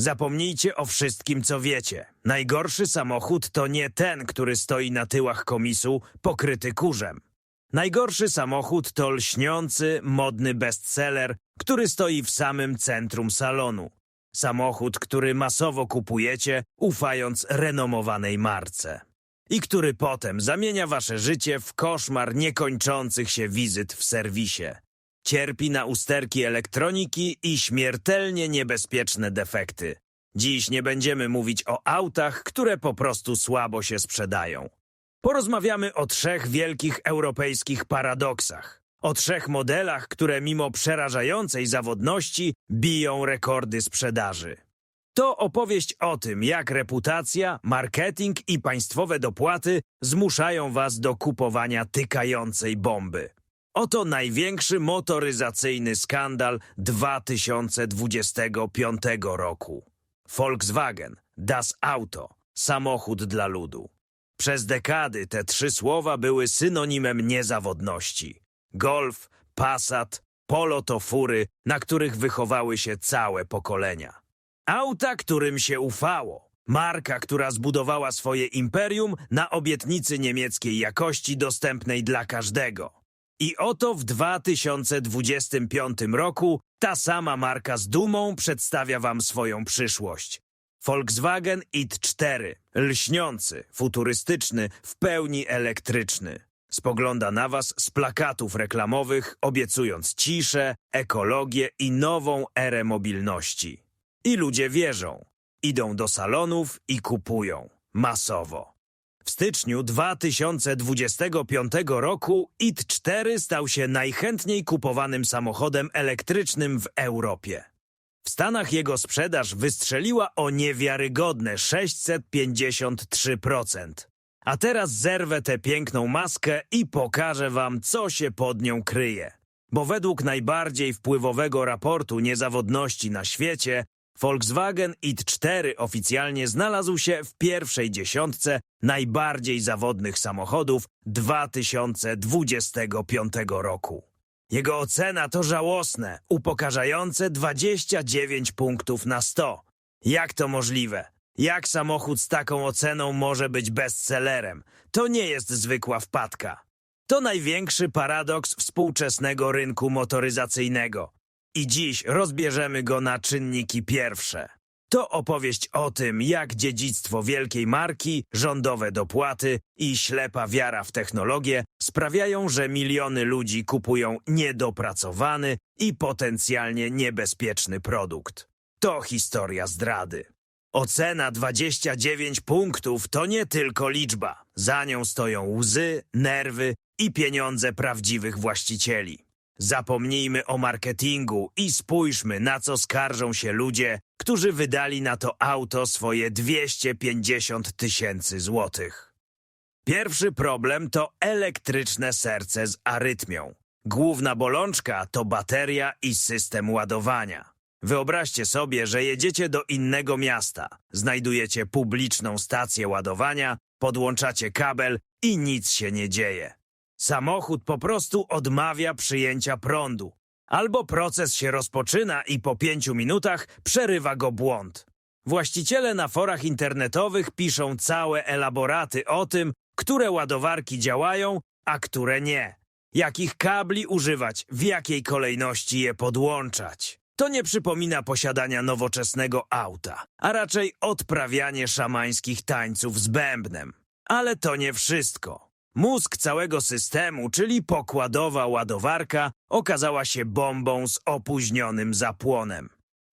Zapomnijcie o wszystkim, co wiecie. Najgorszy samochód to nie ten, który stoi na tyłach komisu, pokryty kurzem. Najgorszy samochód to lśniący, modny bestseller, który stoi w samym centrum salonu. Samochód, który masowo kupujecie, ufając renomowanej marce. I który potem zamienia wasze życie w koszmar niekończących się wizyt w serwisie. Cierpi na usterki elektroniki i śmiertelnie niebezpieczne defekty. Dziś nie będziemy mówić o autach, które po prostu słabo się sprzedają. Porozmawiamy o trzech wielkich europejskich paradoksach. O trzech modelach, które mimo przerażającej zawodności biją rekordy sprzedaży. To opowieść o tym, jak reputacja, marketing i państwowe dopłaty zmuszają was do kupowania tykającej bomby. Oto największy motoryzacyjny skandal 2025 roku. Volkswagen, Das Auto, samochód dla ludu. Przez dekady te trzy słowa były synonimem niezawodności. Golf, Passat, Polo to fury, na których wychowały się całe pokolenia. Auta, którym się ufało. Marka, która zbudowała swoje imperium na obietnicy niemieckiej jakości dostępnej dla każdego. I oto w 2025 roku ta sama marka z dumą przedstawia wam swoją przyszłość. Volkswagen ID4, lśniący, futurystyczny, w pełni elektryczny. Spogląda na was z plakatów reklamowych, obiecując ciszę, ekologię i nową erę mobilności. I ludzie wierzą. Idą do salonów i kupują. Masowo. W styczniu 2025 roku ID4 stał się najchętniej kupowanym samochodem elektrycznym w Europie. W Stanach jego sprzedaż wystrzeliła o niewiarygodne 653%. A teraz zerwę tę piękną maskę i pokażę wam, co się pod nią kryje. Bo według najbardziej wpływowego raportu niezawodności na świecie, Volkswagen ID4 oficjalnie znalazł się w pierwszej dziesiątce najbardziej zawodnych samochodów 2025 roku. Jego ocena to żałosne, upokarzające 29 punktów na 100. Jak to możliwe? Jak samochód z taką oceną może być bestsellerem? To nie jest zwykła wpadka. To największy paradoks współczesnego rynku motoryzacyjnego. I dziś rozbierzemy go na czynniki pierwsze. To opowieść o tym, jak dziedzictwo wielkiej marki, rządowe dopłaty i ślepa wiara w technologię sprawiają, że miliony ludzi kupują niedopracowany i potencjalnie niebezpieczny produkt. To historia zdrady. Ocena 29 punktów to nie tylko liczba. Za nią stoją łzy, nerwy i pieniądze prawdziwych właścicieli. Zapomnijmy o marketingu i spójrzmy, na co skarżą się ludzie, którzy wydali na to auto swoje 250 tysięcy złotych. Pierwszy problem to elektryczne serce z arytmią. Główna bolączka to bateria i system ładowania. Wyobraźcie sobie, że jedziecie do innego miasta, znajdujecie publiczną stację ładowania, podłączacie kabel i nic się nie dzieje. Samochód po prostu odmawia przyjęcia prądu. Albo proces się rozpoczyna i po pięciu minutach przerywa go błąd. Właściciele na forach internetowych piszą całe elaboraty o tym, które ładowarki działają, a które nie. Jakich kabli używać, w jakiej kolejności je podłączać. To nie przypomina posiadania nowoczesnego auta, a raczej odprawianie szamańskich tańców z bębnem. Ale to nie wszystko. Mózg całego systemu, czyli pokładowa ładowarka, okazała się bombą z opóźnionym zapłonem.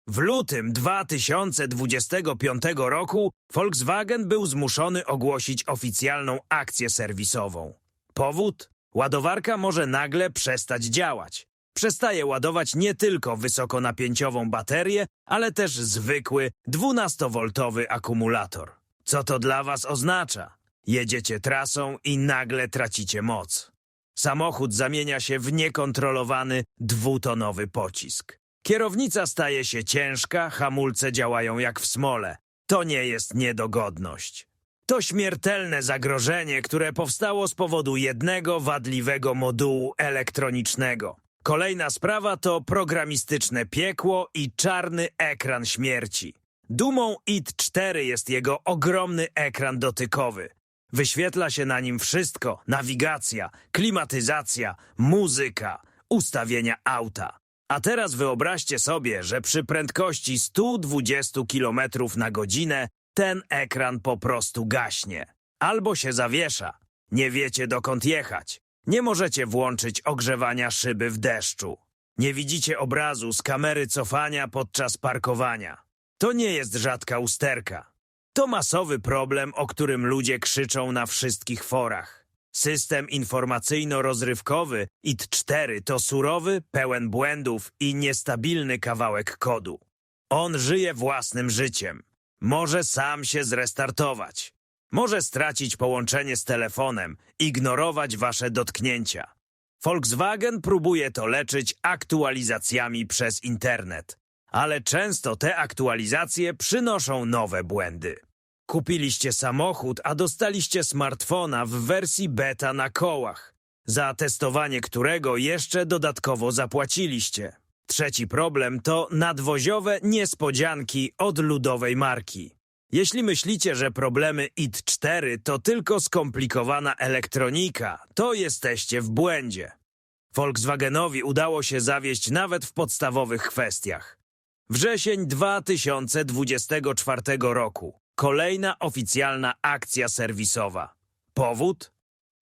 W lutym 2025 roku Volkswagen był zmuszony ogłosić oficjalną akcję serwisową. Powód? Ładowarka może nagle przestać działać. Przestaje ładować nie tylko wysokonapięciową baterię, ale też zwykły 12-woltowy akumulator. Co to dla Was oznacza? Jedziecie trasą i nagle tracicie moc. Samochód zamienia się w niekontrolowany dwutonowy pocisk. Kierownica staje się ciężka, hamulce działają jak w smole. To nie jest niedogodność. To śmiertelne zagrożenie, które powstało z powodu jednego wadliwego modułu elektronicznego. Kolejna sprawa to programistyczne piekło i czarny ekran śmierci. Dumą IT4 jest jego ogromny ekran dotykowy. Wyświetla się na nim wszystko: nawigacja, klimatyzacja, muzyka, ustawienia auta. A teraz wyobraźcie sobie, że przy prędkości 120 km na godzinę ten ekran po prostu gaśnie. Albo się zawiesza. Nie wiecie dokąd jechać. Nie możecie włączyć ogrzewania szyby w deszczu. Nie widzicie obrazu z kamery cofania podczas parkowania. To nie jest rzadka usterka. To masowy problem, o którym ludzie krzyczą na wszystkich forach. System informacyjno-rozrywkowy IT4 to surowy, pełen błędów i niestabilny kawałek kodu. On żyje własnym życiem. Może sam się zrestartować. Może stracić połączenie z telefonem, ignorować wasze dotknięcia. Volkswagen próbuje to leczyć aktualizacjami przez internet, ale często te aktualizacje przynoszą nowe błędy. Kupiliście samochód, a dostaliście smartfona w wersji beta na kołach, za testowanie którego jeszcze dodatkowo zapłaciliście. Trzeci problem to nadwoziowe niespodzianki od ludowej marki. Jeśli myślicie, że problemy IT4 to tylko skomplikowana elektronika, to jesteście w błędzie. Volkswagenowi udało się zawieść nawet w podstawowych kwestiach. Wrzesień 2024 roku. Kolejna oficjalna akcja serwisowa. Powód?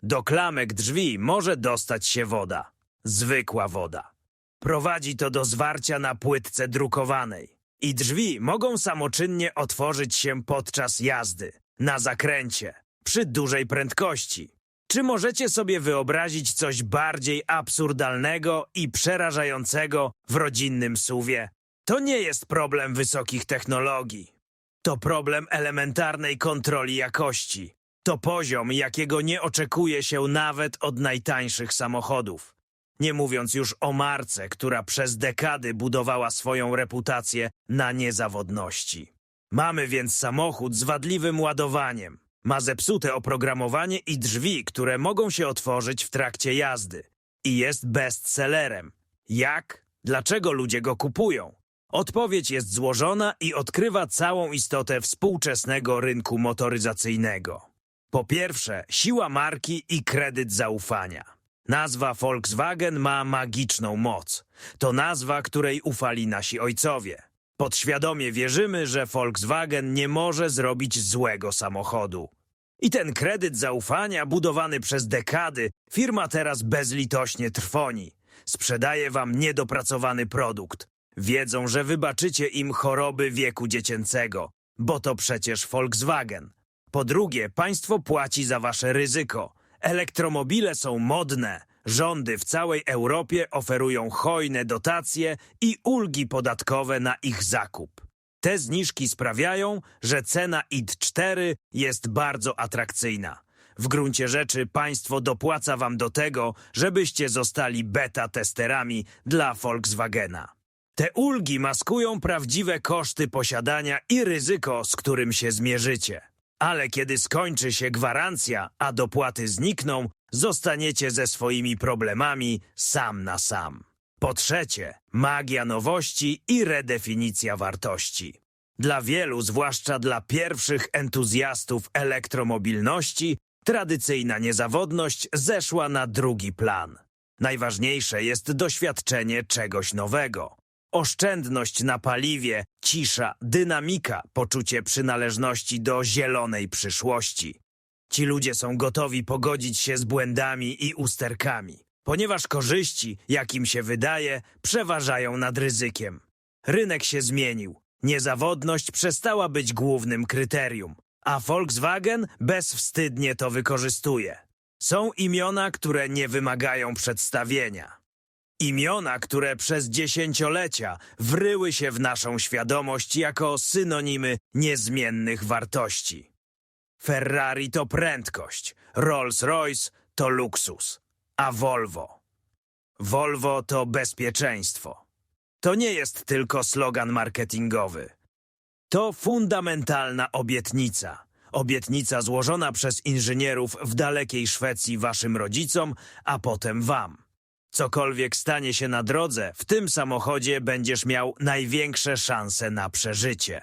Do klamek drzwi może dostać się woda. Zwykła woda. Prowadzi to do zwarcia na płytce drukowanej. I drzwi mogą samoczynnie otworzyć się podczas jazdy, na zakręcie, przy dużej prędkości. Czy możecie sobie wyobrazić coś bardziej absurdalnego i przerażającego w rodzinnym suwie? To nie jest problem wysokich technologii. To problem elementarnej kontroli jakości. To poziom, jakiego nie oczekuje się nawet od najtańszych samochodów. Nie mówiąc już o marce, która przez dekady budowała swoją reputację na niezawodności. Mamy więc samochód z wadliwym ładowaniem. Ma zepsute oprogramowanie i drzwi, które mogą się otworzyć w trakcie jazdy. I jest bestsellerem. Jak? Dlaczego ludzie go kupują? Odpowiedź jest złożona i odkrywa całą istotę współczesnego rynku motoryzacyjnego. Po pierwsze, siła marki i kredyt zaufania. Nazwa Volkswagen ma magiczną moc. To nazwa, której ufali nasi ojcowie. Podświadomie wierzymy, że Volkswagen nie może zrobić złego samochodu. I ten kredyt zaufania, budowany przez dekady, firma teraz bezlitośnie trwoni. Sprzedaje wam niedopracowany produkt. Wiedzą, że wybaczycie im choroby wieku dziecięcego, bo to przecież Volkswagen. Po drugie, państwo płaci za wasze ryzyko. Elektromobile są modne. Rządy w całej Europie oferują hojne dotacje i ulgi podatkowe na ich zakup. Te zniżki sprawiają, że cena ID4 jest bardzo atrakcyjna. W gruncie rzeczy państwo dopłaca wam do tego, żebyście zostali beta-testerami dla Volkswagena. Te ulgi maskują prawdziwe koszty posiadania i ryzyko, z którym się zmierzycie. Ale kiedy skończy się gwarancja, a dopłaty znikną, zostaniecie ze swoimi problemami sam na sam. Po trzecie, magia nowości i redefinicja wartości. Dla wielu, zwłaszcza dla pierwszych entuzjastów elektromobilności, tradycyjna niezawodność zeszła na drugi plan. Najważniejsze jest doświadczenie czegoś nowego. Oszczędność na paliwie, cisza, dynamika, poczucie przynależności do zielonej przyszłości. Ci ludzie są gotowi pogodzić się z błędami i usterkami, ponieważ korzyści, jakim się wydaje, przeważają nad ryzykiem. Rynek się zmienił. Niezawodność przestała być głównym kryterium, a Volkswagen bezwstydnie to wykorzystuje. Są imiona, które nie wymagają przedstawienia. Imiona, które przez dziesięciolecia wryły się w naszą świadomość jako synonimy niezmiennych wartości. Ferrari to prędkość, Rolls-Royce to luksus, a Volvo. Volvo to bezpieczeństwo. To nie jest tylko slogan marketingowy. To fundamentalna obietnica. Obietnica złożona przez inżynierów w dalekiej Szwecji waszym rodzicom, a potem wam. Cokolwiek stanie się na drodze, w tym samochodzie będziesz miał największe szanse na przeżycie.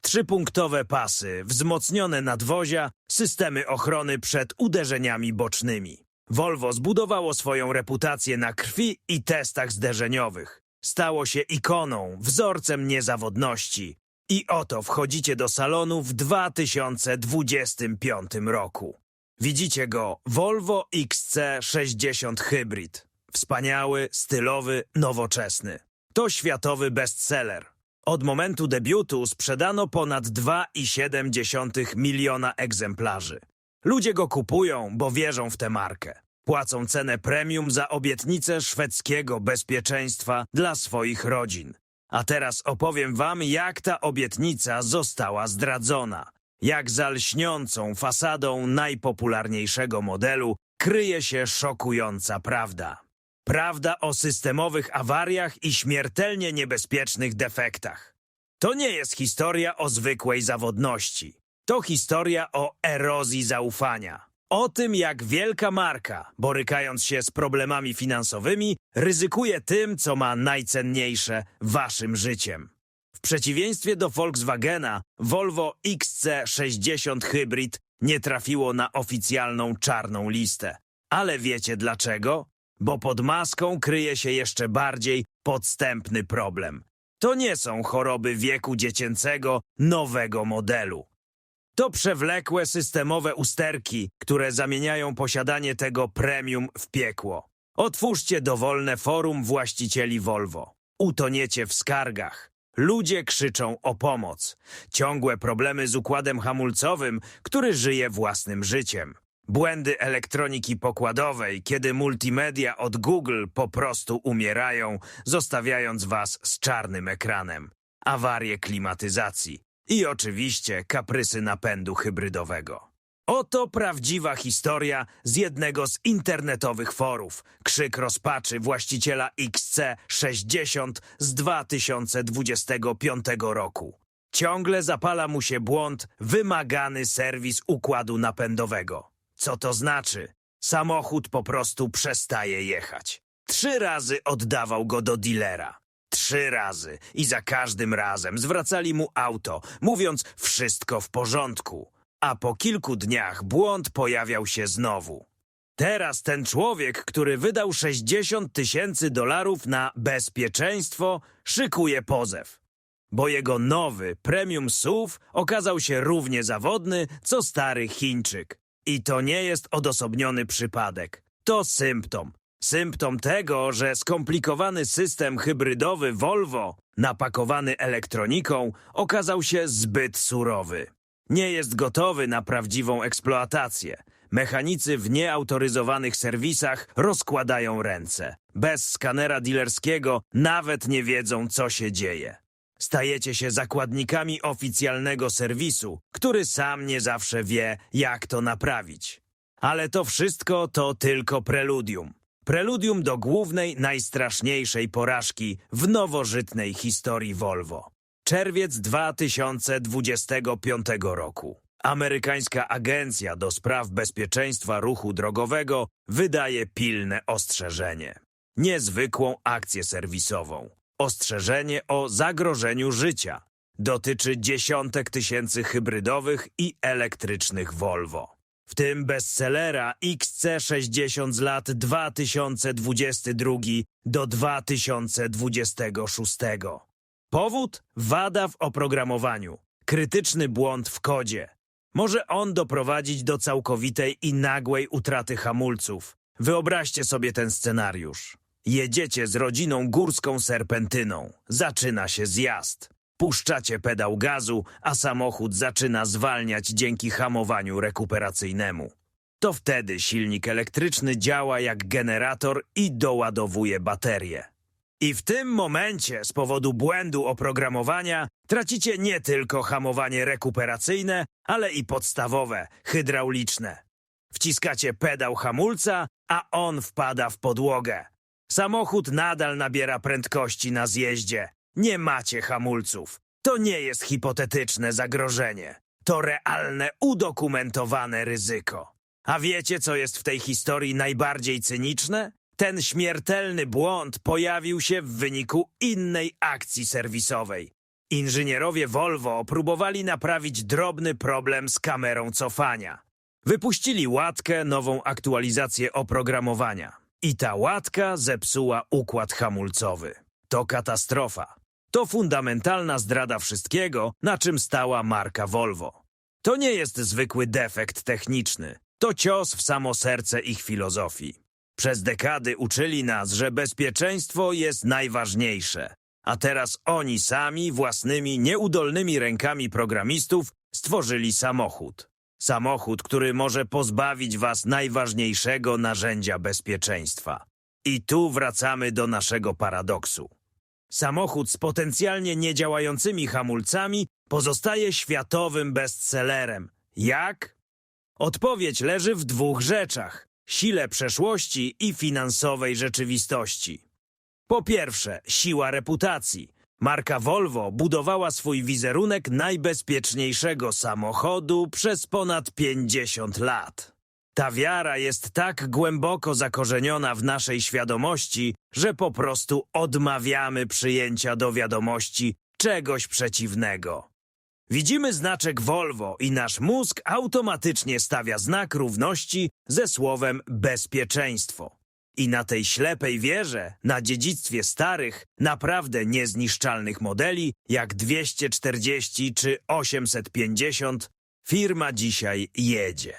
Trzypunktowe pasy, wzmocnione nadwozia, systemy ochrony przed uderzeniami bocznymi. Volvo zbudowało swoją reputację na krwi i testach zderzeniowych. Stało się ikoną, wzorcem niezawodności. I oto wchodzicie do salonu w 2025 roku. Widzicie go Volvo XC60 Hybrid. Wspaniały, stylowy, nowoczesny. To światowy bestseller. Od momentu debiutu sprzedano ponad 2,7 miliona egzemplarzy. Ludzie go kupują, bo wierzą w tę markę. Płacą cenę premium za obietnicę szwedzkiego bezpieczeństwa dla swoich rodzin. A teraz opowiem wam, jak ta obietnica została zdradzona. Jak za lśniącą fasadą najpopularniejszego modelu kryje się szokująca prawda. Prawda o systemowych awariach i śmiertelnie niebezpiecznych defektach. To nie jest historia o zwykłej zawodności. To historia o erozji zaufania. O tym, jak wielka marka, borykając się z problemami finansowymi, ryzykuje tym, co ma najcenniejsze waszym życiem. W przeciwieństwie do Volkswagena, Volvo XC60 Hybrid nie trafiło na oficjalną czarną listę. Ale wiecie dlaczego? Bo pod maską kryje się jeszcze bardziej podstępny problem. To nie są choroby wieku dziecięcego nowego modelu. To przewlekłe systemowe usterki, które zamieniają posiadanie tego premium w piekło. Otwórzcie dowolne forum właścicieli Volvo. Utoniecie w skargach. Ludzie krzyczą o pomoc. Ciągłe problemy z układem hamulcowym, który żyje własnym życiem. Błędy elektroniki pokładowej, kiedy multimedia od Google po prostu umierają, zostawiając was z czarnym ekranem. Awarie klimatyzacji. I oczywiście kaprysy napędu hybrydowego. Oto prawdziwa historia z jednego z internetowych forów. Krzyk rozpaczy właściciela XC60 z 2025 roku. Ciągle zapala mu się błąd wymagany serwis układu napędowego. Co to znaczy? Samochód po prostu przestaje jechać. Trzy razy oddawał go do dilera. Trzy razy i za każdym razem zwracali mu auto, mówiąc wszystko w porządku. A po kilku dniach błąd pojawiał się znowu. Teraz ten człowiek, który wydał 60 tysięcy dolarów na bezpieczeństwo, szykuje pozew. Bo jego nowy premium SUV okazał się równie zawodny, co stary Chińczyk. I to nie jest odosobniony przypadek. To symptom. Symptom tego, że skomplikowany system hybrydowy Volvo, napakowany elektroniką, okazał się zbyt surowy. Nie jest gotowy na prawdziwą eksploatację. Mechanicy w nieautoryzowanych serwisach rozkładają ręce. Bez skanera dealerskiego nawet nie wiedzą, co się dzieje. Stajecie się zakładnikami oficjalnego serwisu, który sam nie zawsze wie, jak to naprawić. Ale to wszystko to tylko preludium. Preludium do głównej, najstraszniejszej porażki w nowożytnej historii Volvo. Czerwiec 2025 roku. Amerykańska Agencja do Spraw Bezpieczeństwa Ruchu Drogowego wydaje pilne ostrzeżenie. Niezwykłą akcję serwisową. Ostrzeżenie o zagrożeniu życia. Dotyczy dziesiątek tysięcy hybrydowych i elektrycznych Volvo. W tym bestsellera XC60 z lat 2022 do 2026. Powód? Wada w oprogramowaniu. Krytyczny błąd w kodzie. Może on doprowadzić do całkowitej i nagłej utraty hamulców. Wyobraźcie sobie ten scenariusz. Jedziecie z rodziną górską serpentyną. Zaczyna się zjazd. Puszczacie pedał gazu, a samochód zaczyna zwalniać dzięki hamowaniu rekuperacyjnemu. To wtedy silnik elektryczny działa jak generator i doładowuje baterię. I w tym momencie, z powodu błędu oprogramowania, tracicie nie tylko hamowanie rekuperacyjne, ale i podstawowe, hydrauliczne. Wciskacie pedał hamulca, a on wpada w podłogę. Samochód nadal nabiera prędkości na zjeździe. Nie macie hamulców. To nie jest hipotetyczne zagrożenie. To realne, udokumentowane ryzyko. A wiecie, co jest w tej historii najbardziej cyniczne? Ten śmiertelny błąd pojawił się w wyniku innej akcji serwisowej. Inżynierowie Volvo próbowali naprawić drobny problem z kamerą cofania. Wypuścili łatkę, nową aktualizację oprogramowania. I ta łatka zepsuła układ hamulcowy. To katastrofa. To fundamentalna zdrada wszystkiego, na czym stała marka Volvo. To nie jest zwykły defekt techniczny. To cios w samo serce ich filozofii. Przez dekady uczyli nas, że bezpieczeństwo jest najważniejsze. A teraz oni sami, własnymi, nieudolnymi rękami programistów, stworzyli samochód. Samochód, który może pozbawić was najważniejszego narzędzia bezpieczeństwa. I tu wracamy do naszego paradoksu. Samochód z potencjalnie niedziałającymi hamulcami pozostaje światowym bestsellerem. Jak? Odpowiedź leży w dwóch rzeczach: sile przeszłości i finansowej rzeczywistości. Po pierwsze, siła reputacji. Marka Volvo budowała swój wizerunek najbezpieczniejszego samochodu przez ponad 50 lat. Ta wiara jest tak głęboko zakorzeniona w naszej świadomości, że po prostu odmawiamy przyjęcia do wiadomości czegoś przeciwnego. Widzimy znaczek Volvo i nasz mózg automatycznie stawia znak równości ze słowem bezpieczeństwo. I na tej ślepej wierze, na dziedzictwie starych, naprawdę niezniszczalnych modeli, jak 240 czy 850, firma dzisiaj jedzie.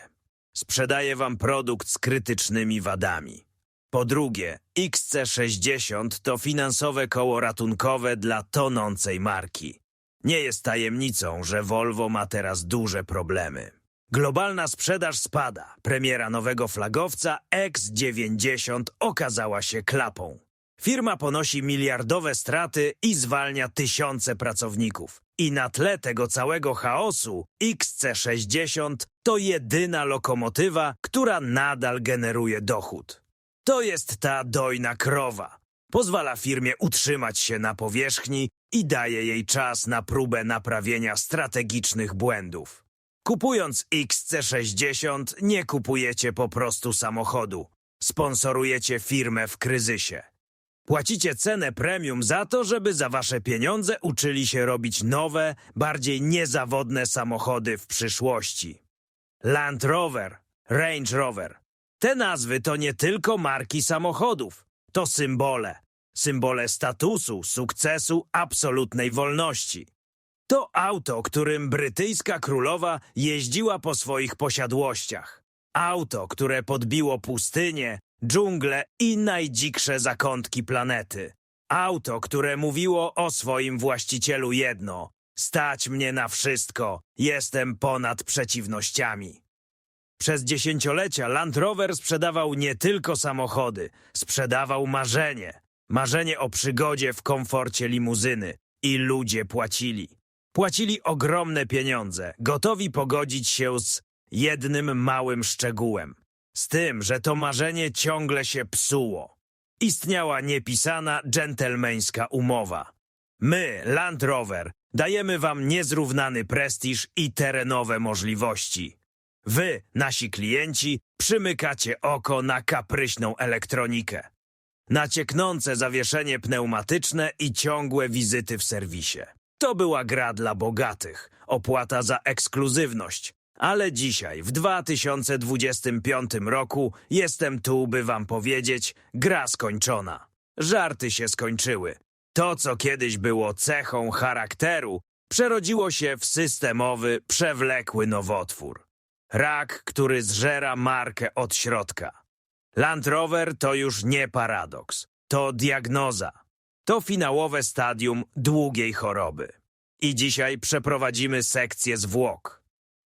Sprzedaje wam produkt z krytycznymi wadami. Po drugie, XC60 to finansowe koło ratunkowe dla tonącej marki. Nie jest tajemnicą, że Volvo ma teraz duże problemy. Globalna sprzedaż spada. Premiera nowego flagowca X90 okazała się klapą. Firma ponosi miliardowe straty i zwalnia tysiące pracowników. I na tle tego całego chaosu XC60 to jedyna lokomotywa, która nadal generuje dochód. To jest ta dojna krowa. Pozwala firmie utrzymać się na powierzchni i daje jej czas na próbę naprawienia strategicznych błędów. Kupując XC60 nie kupujecie po prostu samochodu. Sponsorujecie firmę w kryzysie. Płacicie cenę premium za to, żeby za wasze pieniądze uczyli się robić nowe, bardziej niezawodne samochody w przyszłości. Land Rover, Range Rover. Te nazwy to nie tylko marki samochodów, to symbole. Symbole statusu, sukcesu, absolutnej wolności. To auto, którym brytyjska królowa jeździła po swoich posiadłościach. Auto, które podbiło pustynię, dżungle i najdziksze zakątki planety. Auto, które mówiło o swoim właścicielu jedno: Stać mnie na wszystko, jestem ponad przeciwnościami. Przez dziesięciolecia Land Rover sprzedawał nie tylko samochody, sprzedawał marzenie. Marzenie o przygodzie w komforcie limuzyny. I ludzie płacili. Płacili ogromne pieniądze, gotowi pogodzić się z jednym małym szczegółem. Z tym, że to marzenie ciągle się psuło. Istniała niepisana dżentelmeńska umowa. My, Land Rover, dajemy wam niezrównany prestiż i terenowe możliwości. Wy, nasi klienci, przymykacie oko na kapryśną elektronikę. Na cieknące zawieszenie pneumatyczne i ciągłe wizyty w serwisie. To była gra dla bogatych, opłata za ekskluzywność. Ale dzisiaj, w 2025 roku, jestem tu, by wam powiedzieć, gra skończona. Żarty się skończyły. To, co kiedyś było cechą charakteru, przerodziło się w systemowy, przewlekły nowotwór. Rak, który zżera markę od środka. Land Rover to już nie paradoks. To diagnoza. To finałowe stadium długiej choroby. I dzisiaj przeprowadzimy sekcję zwłok.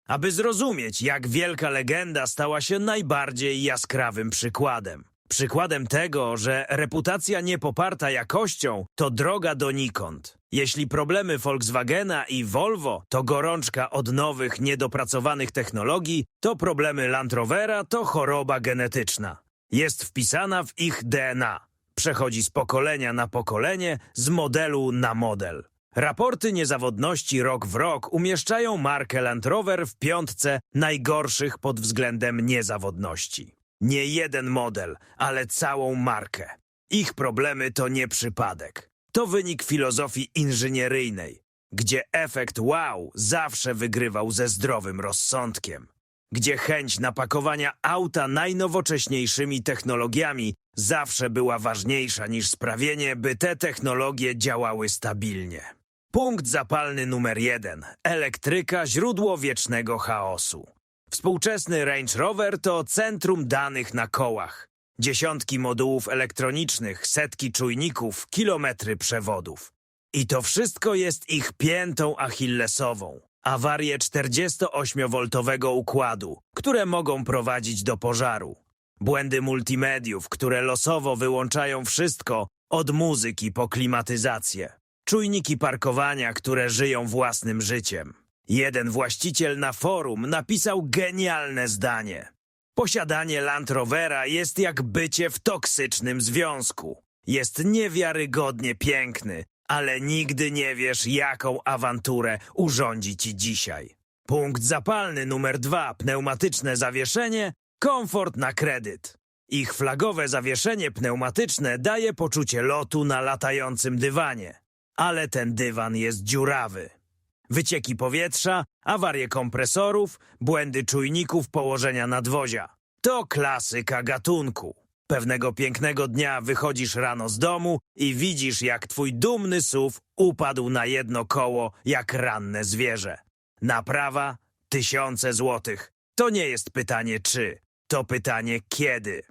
Aby zrozumieć, jak wielka legenda stała się najbardziej jaskrawym przykładem. Przykładem tego, że reputacja niepoparta jakością to droga donikąd. Jeśli problemy Volkswagena i Volvo to gorączka od nowych, niedopracowanych technologii, to problemy Land Rovera to choroba genetyczna. Jest wpisana w ich DNA. Przechodzi z pokolenia na pokolenie, z modelu na model. Raporty niezawodności rok w rok umieszczają markę Land Rover w piątce najgorszych pod względem niezawodności. Nie jeden model, ale całą markę. Ich problemy to nie przypadek. To wynik filozofii inżynieryjnej. gdzie efekt wow zawsze wygrywał ze zdrowym rozsądkiem, gdzie chęć napakowania auta najnowocześniejszymi technologiami zawsze była ważniejsza niż sprawienie, by te technologie działały stabilnie. Punkt zapalny numer jeden. Elektryka, źródło wiecznego chaosu. Współczesny Range Rover to centrum danych na kołach. Dziesiątki modułów elektronicznych, setki czujników, kilometry przewodów. I to wszystko jest ich piętą achillesową. Awarie 48-woltowego układu, które mogą prowadzić do pożaru. Błędy multimediów, które losowo wyłączają wszystko, od muzyki po klimatyzację. Czujniki parkowania, które żyją własnym życiem. Jeden właściciel na forum napisał genialne zdanie. Posiadanie Land Rovera jest jak bycie w toksycznym związku. Jest niewiarygodnie piękny, ale nigdy nie wiesz, jaką awanturę urządzi ci dzisiaj. Punkt zapalny numer dwa. Pneumatyczne zawieszenie, komfort na kredyt. Ich flagowe zawieszenie pneumatyczne daje poczucie lotu na latającym dywanie. Ale ten dywan jest dziurawy. Wycieki powietrza, awarie kompresorów, błędy czujników położenia nadwozia. To klasyka gatunku. Pewnego pięknego dnia wychodzisz rano z domu i widzisz, jak twój dumny SUV upadł na jedno koło jak ranne zwierzę. Naprawa tysiące złotych. To nie jest pytanie czy, to pytanie kiedy.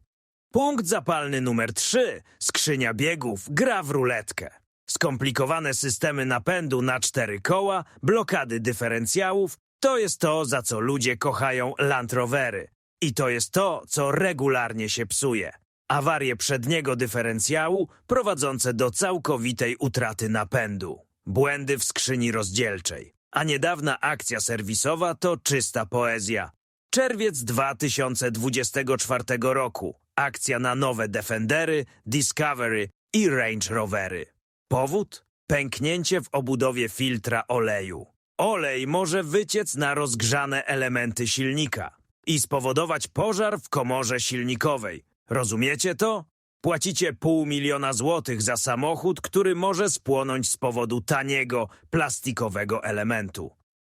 Punkt zapalny numer 3. Skrzynia biegów gra w ruletkę. Skomplikowane systemy napędu na cztery koła, blokady dyferencjałów to jest to, za co ludzie kochają Land Rovery. I to jest to, co regularnie się psuje. Awarie przedniego dyferencjału prowadzące do całkowitej utraty napędu. Błędy w skrzyni rozdzielczej. A niedawna akcja serwisowa to czysta poezja. Czerwiec 2024 roku. Akcja na nowe Defendery, Discovery i Range Rovery. Powód? Pęknięcie w obudowie filtra oleju. Olej może wyciec na rozgrzane elementy silnika i spowodować pożar w komorze silnikowej. Rozumiecie to? Płacicie pół miliona złotych za samochód, który może spłonąć z powodu taniego, plastikowego elementu.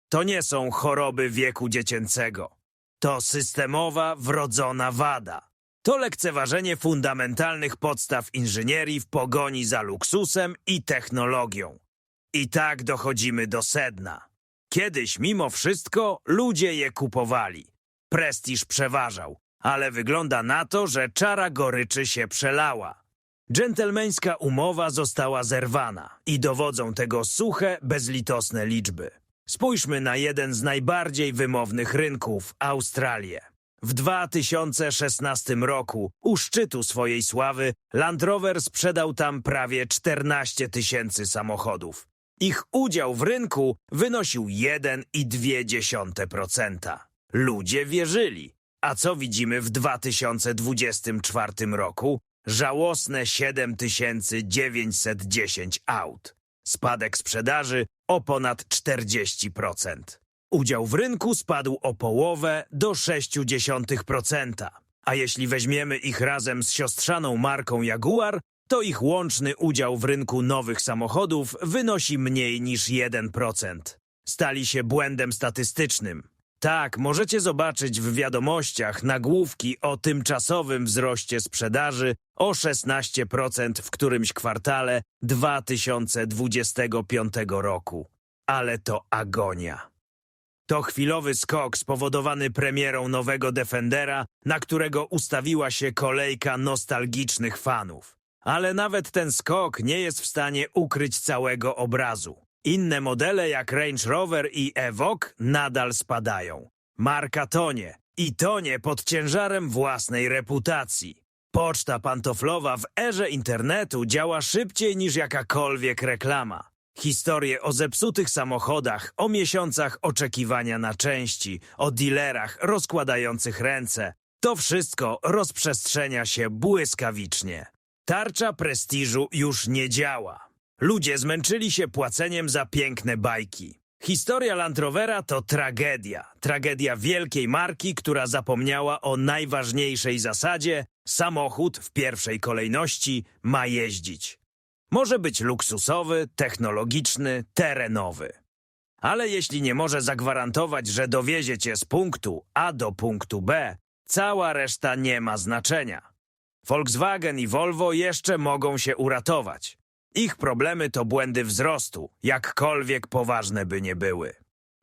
To nie są choroby wieku dziecięcego. To systemowa, wrodzona wada. To lekceważenie fundamentalnych podstaw inżynierii w pogoni za luksusem i technologią. I tak dochodzimy do sedna. Kiedyś, mimo wszystko, ludzie je kupowali. Prestiż przeważał, ale wygląda na to, że czara goryczy się przelała. Dżentelmeńska umowa została zerwana i dowodzą tego suche, bezlitosne liczby. Spójrzmy na jeden z najbardziej wymownych rynków Australię. W 2016 roku, u szczytu swojej sławy, Land Rover sprzedał tam prawie 14 tysięcy samochodów. Ich udział w rynku wynosił 1,2%. Ludzie wierzyli. A co widzimy w 2024 roku? Żałosne 7910 aut. Spadek sprzedaży o ponad 40%. Udział w rynku spadł o połowę do 0,6%. A jeśli weźmiemy ich razem z siostrzaną marką Jaguar, to ich łączny udział w rynku nowych samochodów wynosi mniej niż 1%. Stali się błędem statystycznym. Tak, możecie zobaczyć w wiadomościach nagłówki o tymczasowym wzroście sprzedaży o 16% w którymś kwartale 2025 roku. Ale to agonia. To chwilowy skok spowodowany premierą nowego Defendera, na którego ustawiła się kolejka nostalgicznych fanów. Ale nawet ten skok nie jest w stanie ukryć całego obrazu. Inne modele jak Range Rover i Evoque nadal spadają. Marka tonie i tonie pod ciężarem własnej reputacji. Poczta pantoflowa w erze internetu działa szybciej niż jakakolwiek reklama. Historie o zepsutych samochodach, o miesiącach oczekiwania na części, o dealerach rozkładających ręce. To wszystko rozprzestrzenia się błyskawicznie. Tarcza prestiżu już nie działa. Ludzie zmęczyli się płaceniem za piękne bajki. Historia Land Rovera to tragedia. Tragedia wielkiej marki, która zapomniała o najważniejszej zasadzie: samochód w pierwszej kolejności ma jeździć. Może być luksusowy, technologiczny, terenowy. Ale jeśli nie może zagwarantować, że dowiezie cię z punktu A do punktu B, cała reszta nie ma znaczenia. Volkswagen i Volvo jeszcze mogą się uratować. Ich problemy to błędy wzrostu, jakkolwiek poważne by nie były.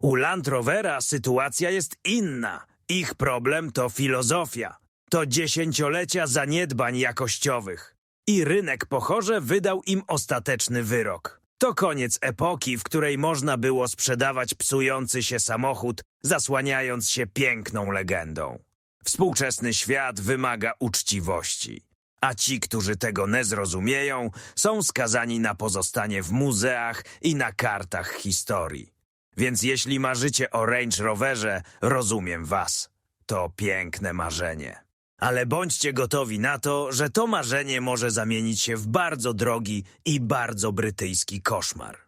U Land Rovera sytuacja jest inna. Ich problem to filozofia. To dziesięciolecia zaniedbań jakościowych. I rynek pochorze wydał im ostateczny wyrok. To koniec epoki, w której można było sprzedawać psujący się samochód, zasłaniając się piękną legendą. Współczesny świat wymaga uczciwości, a ci, którzy tego nie zrozumieją, są skazani na pozostanie w muzeach i na kartach historii. Więc jeśli marzycie o Range Roverze, rozumiem was. To piękne marzenie. Ale bądźcie gotowi na to, że to marzenie może zamienić się w bardzo drogi i bardzo brytyjski koszmar.